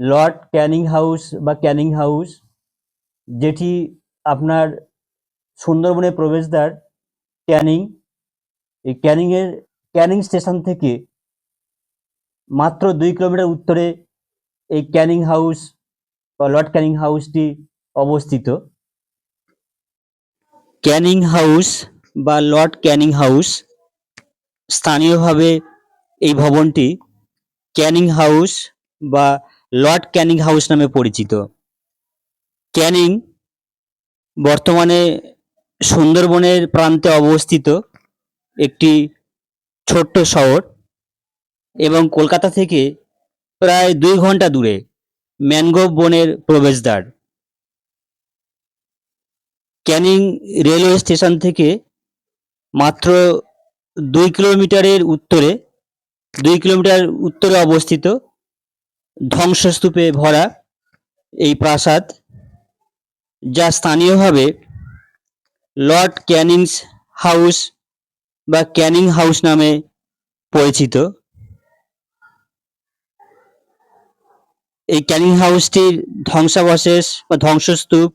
Lord Canning house বা Canning house, যেটি আপনার সুন্দরবনের প্রবেশদ্বার, ক্যানিং, এই ক্যানিংয়ের, ক্যানিং স্টেশন থেকে মাত্র দুই কিলোমিটার উত্তরে এই ক্যানিং হাউস বা লর্ড ক্যানিং হাউসটি অবস্থিত। ক্যানিং হাউস বা লর্ড ক্যানিং হাউস স্থানীয়ভাবে এই ভবনটি ক্যানিং হাউস বা লর্ড ক্যানিং হাউস নামে পরিচিত। ক্যানিং বর্তমানে সুন্দরবনের প্রান্তে অবস্থিত একটি ছোট্ট শহর এবং কলকাতা থেকে প্রায় দুই ঘণ্টা দূরে ম্যানগ্রোভ বনের প্রবেশদ্বার। ক্যানিং রেলওয়ে স্টেশন থেকে মাত্র দুই কিলোমিটারের উত্তরে, দুই কিলোমিটার উত্তরে অবস্থিত। ধ্বংসস্তূপে ভরা এই প্রাসাদ, যা স্থানীয়ভাবে লর্ড ক্যানিংস হাউস বা ক্যানিং হাউস নামে পরিচিত। এই ক্যানিং হাউসটির ধ্বংসাবশেষ বা ধ্বংসস্তূপ